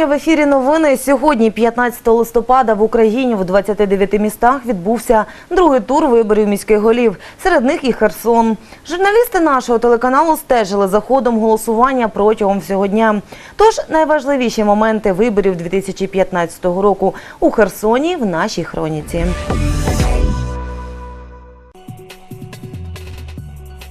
Вітання в ефірі новини. Сьогодні, 15 листопада, в Україні в 29 містах відбувся другий тур виборів міських голів. Серед них і Херсон. Журналісти нашого телеканалу стежили за ходом голосування протягом всього дня. Тож найважливіші моменти виборів 2015 року у Херсоні в нашій хроніці.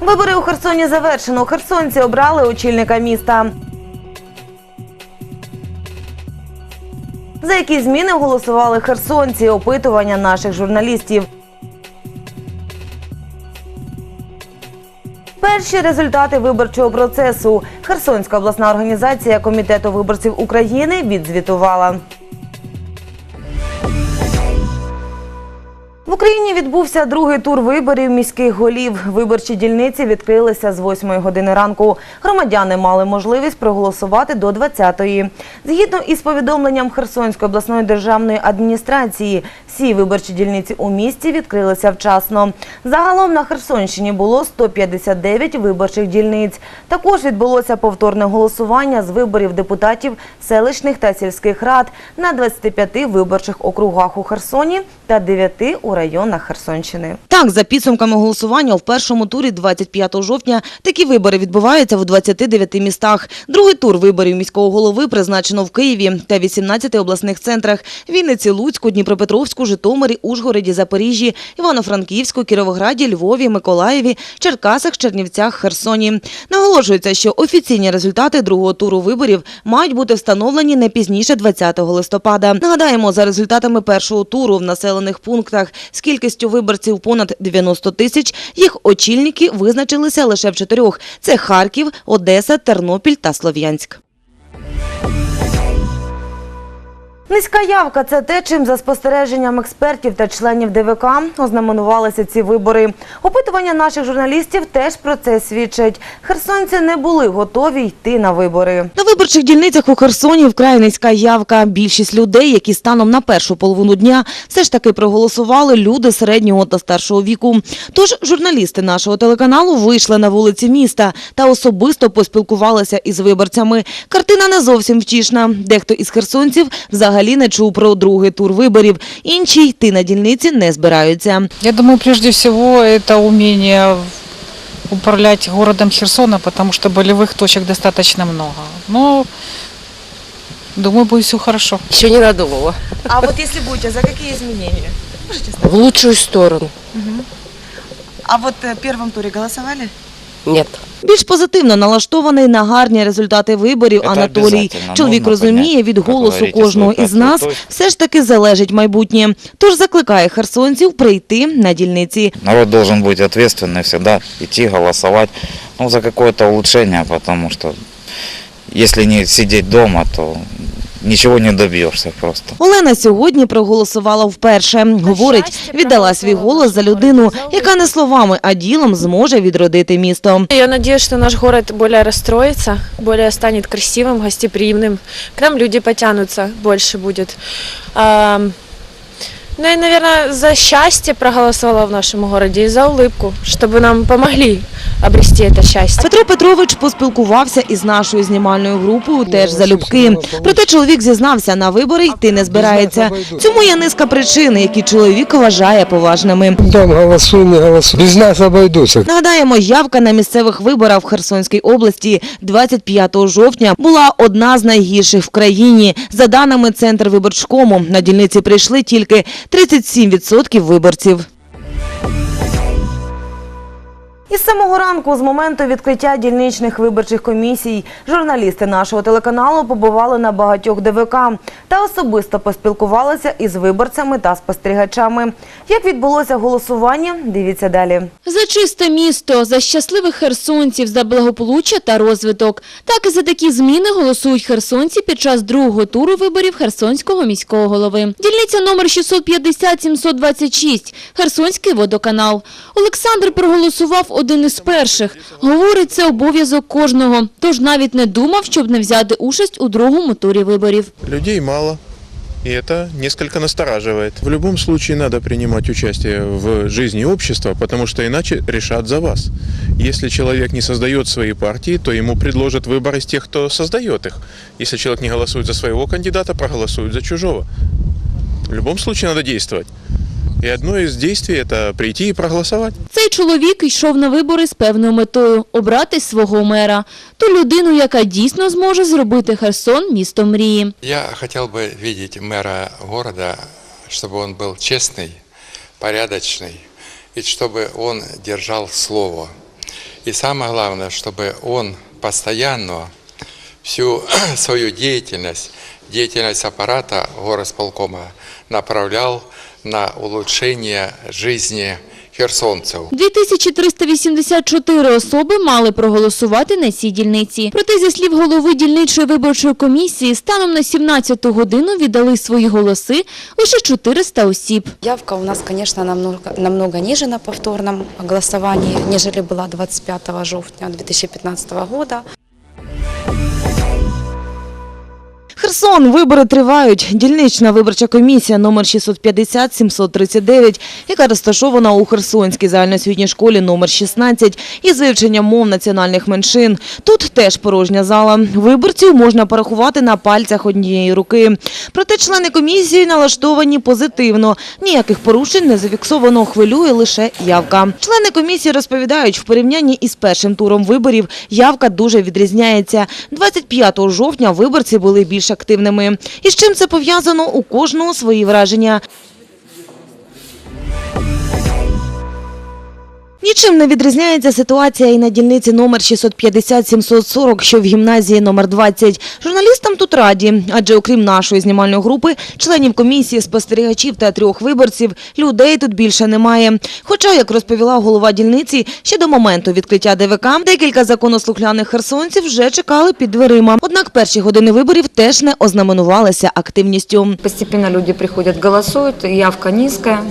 Вибори у Херсоні завершено. Херсонці обрали очільника міста. За які зміни голосували херсонці? Опитування наших журналістів. Перші результати виборчого процесу. Херсонська обласна організація Комітету виборців України відзвітувала. Україні відбувся другий тур виборів міських голів. Виборчі дільниці відкрилися з 8 години ранку. Громадяни мали можливість проголосувати до 20-ї. Згідно із повідомленням Херсонської обласної державної адміністрації, всі виборчі дільниці у місті відкрилися вчасно. Загалом на Херсонщині було 159 виборчих дільниць. Також відбулося повторне голосування з виборів депутатів селищних та сільських рад на 25 виборчих округах у Херсоні та 9 у районах Херсонщини. Так, за підсумками голосування в першому турі 25 жовтня такі вибори відбуваються в 29 містах. Другий тур виборів міського голови призначено в Києві та 18 обласних центрах – Вінниці, Луцьку, Дніпропетровську, Житомирі, Ужгороді, Запоріжжі, Івано-Франківську, Кіровограді, Львові, Миколаєві, Черкасах, Чернівцях, Херсоні. Наголошується, що офіційні результати другого туру виборів мають бути встановлені не пізніше 20 листопада. Нагадаємо, за результатами першого туру в населених пунктах з кількістю виборців понад 90 тисяч, їх очільники визначилися лише в чотирьох – це Харків, Одеса, Тернопіль та Слов'янськ. Низька явка це те, чим за спостереженням експертів та членів ДВК ознаменувалися ці вибори. Опитування наших журналістів теж про це свідчать. Херсонці не були готові йти на вибори. На виборчих дільницях у Херсоні вкрай низька явка. Більшість людей, які станом на першу половину дня все ж таки проголосували люди середнього та старшого віку. Тож журналісти нашого телеканалу вийшли на вулиці міста та особисто поспілкувалися із виборцями. Картина не зовсім втішна. Дехто із херсонців взагалі не чув про другий тур виборів. Інші йти на дільниці не збираються. Я думаю, прежде всего, это умение управлять городом Херсона, потому что болевых точек достаточно много. Но, думаю, будет все хорошо. Еще не надумала. А от якщо будете, за які змінення? В лучшую сторону. А от в першому турі голосували? Нет. Більш позитивно налаштований на гарні результати виборів Це Анатолій. Чоловік розуміє, від голосу говорите, кожного із нас правду. все ж таки залежить майбутнє. Тож закликає херсонців прийти на дільниці. Народ должен быть ответственный всегда, идти голосовать ну, за какое-то улучшение, потому что если не сидеть дома, то ничего не доб'єшся просто. Олена сьогодні проголосувала вперше. Говорить, віддала свій голос за людину, яка не словами, а ділом зможе відродити місто. Я сподіваюся, що наш город більше розстроїться, більше стане красивим, гостеприємним. К нам люди потягнуться, більше будет. А, Ну и, наверное, за счастье проголосовала в нашем городе и за улыбку, чтобы нам помогли обрести это счастье. Петро Петрович поспілкувався із нашою знімальною групою теж залюбки. Проте чоловік зізнався, на вибори йти не збирається. Цьому є низка причин, які чоловік вважає поважними. Там голосуй, не голосуй. Без нас обойдутся. Нагадаємо, явка на місцевих виборах в Херсонській області 25 жовтня була одна з найгірших в країні. За даними Центр виборчкому, на дільниці прийшли тільки 37% виборців. Із самого ранку, з моменту відкриття дільничних виборчих комісій, журналісти нашого телеканалу побували на багатьох ДВК та особисто поспілкувалися із виборцями та спостерігачами. Як відбулося голосування, дивіться далі. За чисте місто, за щасливих херсонців, за благополуччя та розвиток. Так і за такі зміни голосують херсонці під час другого туру виборів Херсонського міського голови. Дільниця номер 650-726, Херсонський водоканал. Олександр проголосував один із перших. Говорить, це обов'язок кожного. Тож навіть не думав, щоб не взяти участь у другому турі виборів. Людей мало. И это несколько настораживает. В любом случае надо принимать участие в жизни общества, потому что иначе решат за вас. Если человек не создает свои партии, то ему предложат выбор из тех, кто создает их. Если человек не голосует за своего кандидата, проголосуют за чужого. В любом случае надо действовать. И одно из действий – это прийти и проголосовать. Цей чоловік йшов на вибори з певною метою – обрати свого мера. Ту людину, яка дійсно зможе зробити Херсон містом мрії. Я хотел бы видеть мэра города, чтобы он был честный, порядочный, и чтобы он держал слово. И самое главное, чтобы он постоянно всю свою деятельность, деятельность аппарата горосполкома направлял на улучшение жизни херсонцев. 2384 особи мали проголосувати на цій дільниці. Проте, зі слів голови дільничої виборчої комісії, станом на 17 годину віддали свої голоси лише 400 осіб. Явка у нас, конечно, намного, намного ниже на повторном голосовании, нежели была 25 жовтня 2015 года. Херсон. Вибори тривають. Дільнична виборча комісія номер 650-739, яка розташована у Херсонській загальноосвітній школі номер 16 із вивченням мов національних меншин. Тут теж порожня зала. Виборців можна порахувати на пальцях однієї руки. Проте члени комісії налаштовані позитивно. Ніяких порушень не зафіксовано. Хвилює лише явка. Члени комісії розповідають, в порівнянні із першим туром виборів явка дуже відрізняється. 25 жовтня виборці були більш активними. І з чим це пов'язано, у кожного свої враження. Нічим не відрізняється ситуація і на дільниці номер 650-740, що в гімназії номер 20. Журналістам тут раді, адже окрім нашої знімальної групи, членів комісії, спостерігачів та трьох виборців, людей тут більше немає. Хоча, як розповіла голова дільниці, ще до моменту відкриття ДВК декілька законослухляних херсонців вже чекали під дверима. Однак перші години виборів теж не ознаменувалися активністю. Постепенно люди приходят, голосуют, явка низкая.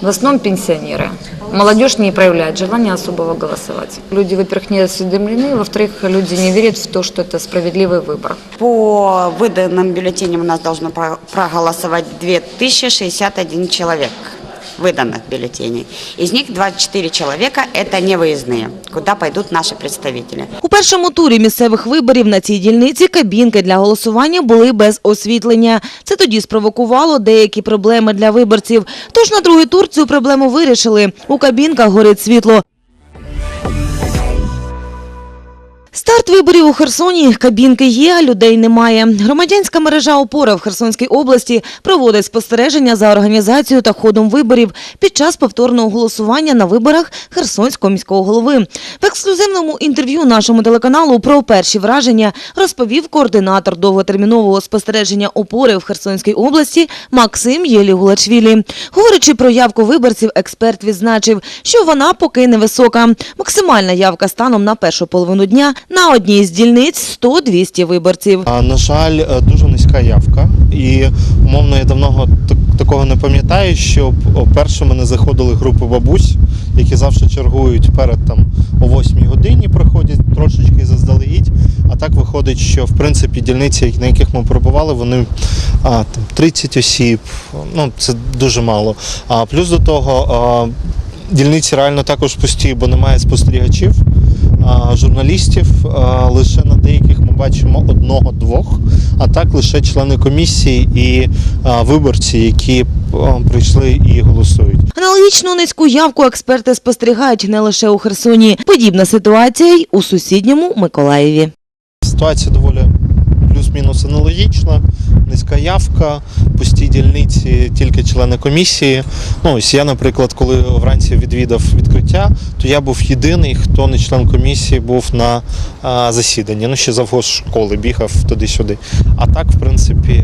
В основном пенсионеры. Молодежь не проявляет желания особого голосовать. Люди, во-первых, не осведомлены, во-вторых, люди не верят в то, что это справедливый выбор. По выданным бюллетеням у нас должно про- проголосовать 2061 человек выданных бюллетеней. Из них 24 человека – это невыездные, куда пойдут наши представители. У першому турі місцевих виборів на цій дільниці кабінки для голосування були без освітлення. Це тоді спровокувало деякі проблеми для виборців. Тож на другий тур цю проблему вирішили. У кабінках горить світло. Старт виборів у Херсоні. Кабінки є, людей немає. Громадянська мережа «Опора» в Херсонській області проводить спостереження за організацією та ходом виборів під час повторного голосування на виборах Херсонського міського голови. В ексклюзивному інтерв'ю нашому телеканалу про перші враження розповів координатор довготермінового спостереження «Опори» в Херсонській області Максим Єлігулачвілі. Говорячи про явку виборців, експерт відзначив, що вона поки невисока. Максимальна явка станом на першу половину дня на одній з дільниць 100-200 виборців. На жаль, е, дуже низька явка. І умовно я давно так- такого не пам'ятаю, щоб о, першими не заходили групи бабусь, які завжди чергують перед там о 8 годині, приходять трошечки заздалегідь. А так виходить, що в принципі дільниці, на яких ми перебували, вони а, там 30 осіб. Ну це дуже мало. А плюс до того. А, Дільниці реально також пусті, бо немає спостерігачів, журналістів. Лише на деяких ми бачимо одного-двох, а так лише члени комісії і виборці, які прийшли і голосують. Аналогічну низьку явку експерти спостерігають не лише у Херсоні. Подібна ситуація й у сусідньому Миколаєві. Ситуація доволі плюс-мінус аналогічна, низька явка, пусті дільниці, тільки члени комісії. Ну, ось я, наприклад, коли вранці відвідав відкриття, то я був єдиний, хто не член комісії, був на а, засіданні. Ну, ще завгоз школи бігав туди-сюди. А так, в принципі,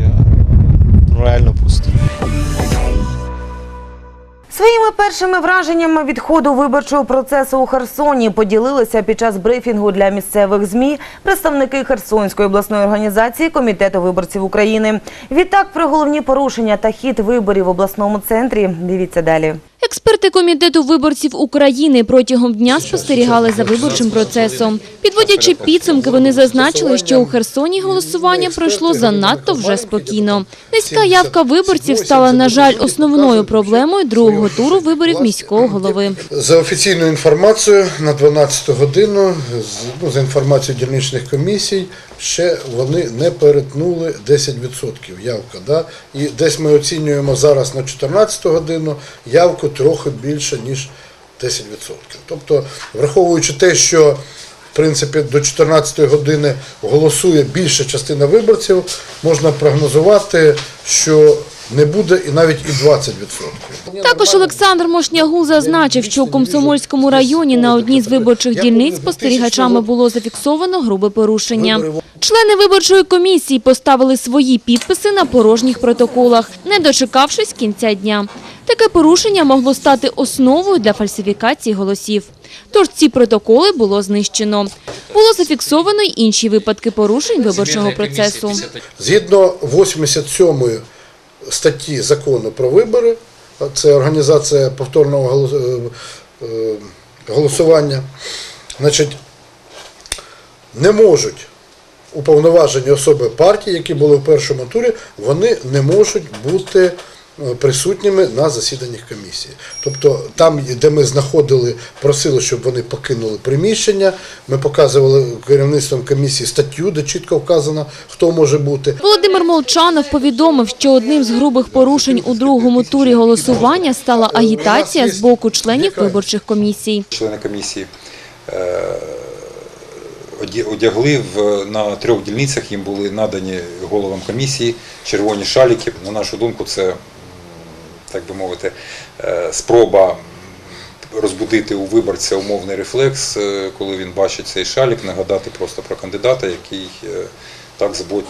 ну, реально пусто. Своїми першими враженнями від ходу виборчого процесу у Херсоні поділилися під час брифінгу для місцевих ЗМІ представники Херсонської обласної організації Комітету виборців України. Відтак про головні порушення та хід виборів в обласному центрі дивіться далі. Експерти комітету виборців України протягом дня спостерігали за виборчим процесом. Підводячи підсумки, вони зазначили, що у Херсоні голосування пройшло занадто вже спокійно. Низька явка виборців стала, на жаль, основною проблемою другого туру виборів міського голови. За офіційною інформацією на 12 годину, ну, за інформацією дільничних комісій, ще вони не перетнули 10% явка. Да? І десь ми оцінюємо зараз на 14 годину явку трохи більше, ніж 10%. Тобто, враховуючи те, що в принципі до 14 години голосує більша частина виборців, можна прогнозувати, що не буде і навіть і 20%. Також Олександр Мошнягул зазначив, що у Комсомольському районі на одній з виборчих дільниць спостерігачами було зафіксовано грубе порушення. Члени виборчої комісії поставили свої підписи на порожніх протоколах, не дочекавшись кінця дня. Таке порушення могло стати основою для фальсифікації голосів. Тож ці протоколи було знищено. Було зафіксовано й інші випадки порушень виборчого процесу. Згідно 87 статті закону про вибори, це організація повторного е, е, голосування, значить, не можуть уповноважені особи партії, які були в першому турі, вони не можуть бути присутніми на засіданнях комісії. Тобто там, де ми знаходили, просили, щоб вони покинули приміщення, ми показували керівництвом комісії статтю, де чітко вказано, хто може бути. Володимир Молчанов повідомив, що одним з грубих порушень у другому турі голосування стала агітація з боку членів виборчих комісій. члени комісії е, одягли в, на трьох дільницях, їм були надані головам комісії червоні шаліки. На нашу думку, це, так би мовити, е, спроба розбудити у виборця умовний рефлекс, е, коли він бачить цей шалік, нагадати просто про кандидата, який е, так е,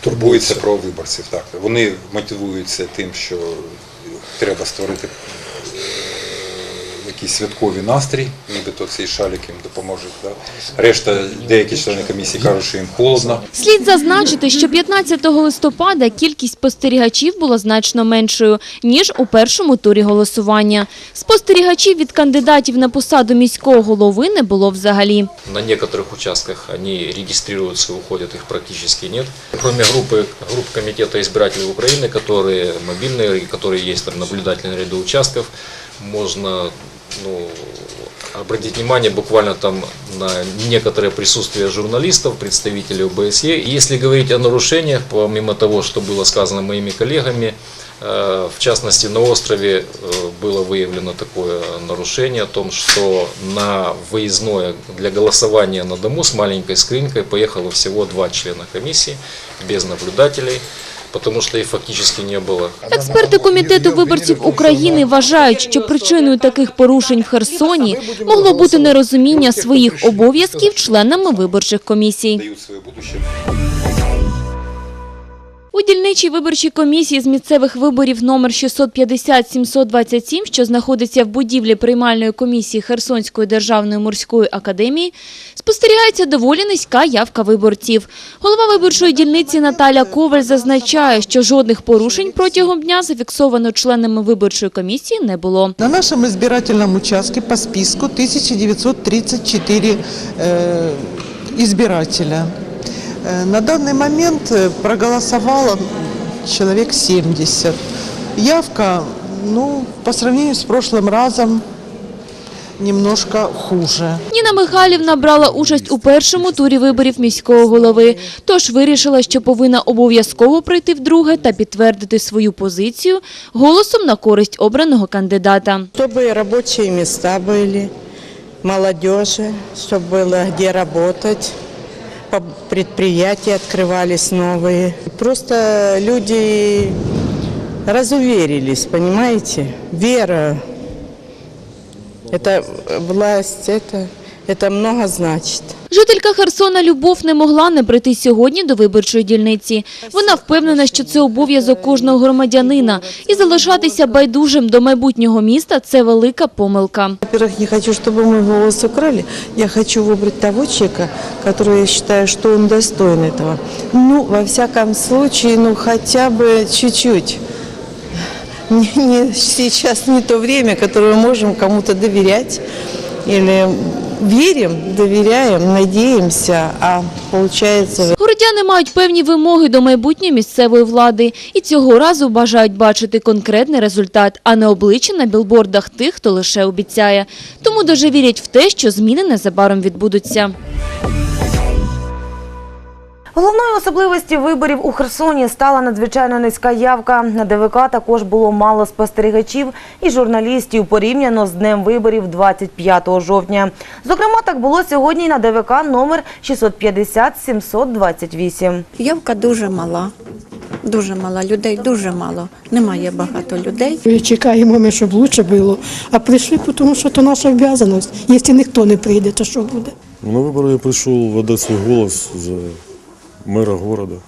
турбується про виборців. Так. Вони мотивуються тим, що треба створити якийсь святковий настрій, нібито цей шалік їм допоможе. Да? Решта, деякі члени комісії кажуть, що їм холодно. Слід зазначити, що 15 листопада кількість спостерігачів була значно меншою, ніж у першому турі голосування. Спостерігачів від кандидатів на посаду міського голови не було взагалі. На некоторых участках они регистрируются, уходят, их практически нет. Кроме группы, групп Комитета избирателей Украины, которые мобильные, и которые есть там наблюдатели на ряду участков, можно ну, обратить внимание буквально там на некоторое присутствие журналистов, представителей ОБСЕ. И Если говорить о нарушениях, помимо того, что было сказано моими коллегами, э, в частности, на острове э, было выявлено такое нарушение о том, что на выездное для голосования на дому с маленькой скринкой поехало всего два члена комиссии без наблюдателей, потому что їх фактично не було. Експерти комітету виборців України вважають, що причиною таких порушень в Херсоні могло бути нерозуміння своїх обов'язків членами виборчих комісій. У дільничій виборчій комісії з місцевих виборів номер 650-727, що знаходиться в будівлі приймальної комісії Херсонської державної морської академії, спостерігається доволі низька явка виборців. Голова виборчої дільниці Наталя Коваль зазначає, що жодних порушень протягом дня зафіксовано членами виборчої комісії не було. На нашем избирательном участке по списку 1934 э, избирателя. Э, На данный момент э, проголосовало человек 70. Явка, ну, по сравнению с прошлым разом, немножко хуже. Ніна Михайлівна брала участь у першому турі виборів міського голови, тож вирішила, що повинна обов'язково прийти вдруге та підтвердити свою позицію голосом на користь обраного кандидата. Чтобы рабочие места были, молодежи, чтобы было где работать, по- предприятия открывались новые. Просто люди разуверились, понимаете? Вера, это власть, это, это много значит. Жителька Херсона Любов не могла не прийти сьогодні до виборчої дільниці. Вона впевнена, що це обов'язок кожного громадянина. І залишатися байдужим до майбутнього міста – це велика помилка. Во-первых, не хочу, чтобы мой голос украли. Я хочу выбрать того человека, который я считаю, что он достоин этого. Ну, во всяком случае, ну, хотя бы чуть-чуть. не, не- сейчас не то время, которое мы можем кому-то доверять. Или верим, довіряємо, надіємося. а виходить... Городяни мають певні вимоги до майбутньої місцевої влади і цього разу бажають бачити конкретний результат, а не обличчя на білбордах тих, хто лише обіцяє. Тому дуже вірять в те, що зміни незабаром відбудуться. Головною особливістю виборів у Херсоні стала надзвичайно низька явка. На ДВК також було мало спостерігачів і журналістів порівняно з днем виборів 25 жовтня. Зокрема, так було сьогодні й на ДВК номер 650-728. Явка дуже мала. Дуже мала людей, дуже мало. Немає багато людей. Чекаємо ми, щоб лучше було. А прийшли, тому що це наша обов'язаність. Якщо ніхто не прийде, то що буде? На выборы я пришел выдать свой голос за Мэра города.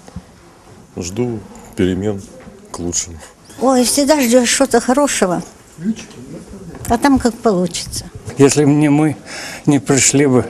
Жду перемен к лучшему. Ой, всегда ждешь что-то хорошего. А там как получится. Если бы не мы не пришли бы,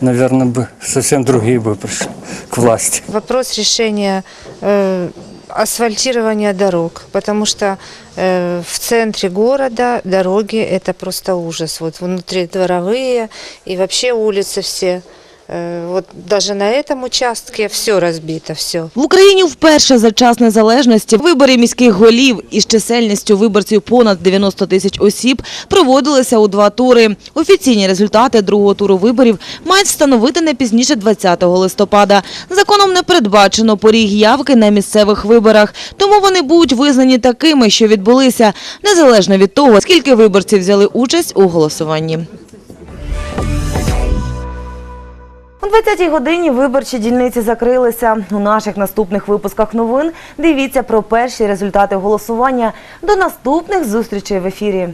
наверное, бы совсем другие бы пришли к власти. Вопрос решения э, асфальтирования дорог, потому что э, в центре города дороги это просто ужас. Вот внутри дворовые и вообще улицы все. Вот даже на этом участке все разбито, все. В Україні вперше за час незалежності вибори міських голів із чисельністю виборців понад 90 тисяч осіб проводилися у два тури. Офіційні результати другого туру виборів мають встановити не пізніше 20 листопада. Законом не передбачено поріг явки на місцевих виборах, тому вони будуть визнані такими, що відбулися, незалежно від того, скільки виборців взяли участь у голосуванні. О 20-й годині виборчі дільниці закрилися. У наших наступних випусках новин дивіться про перші результати голосування. До наступних зустрічей в ефірі.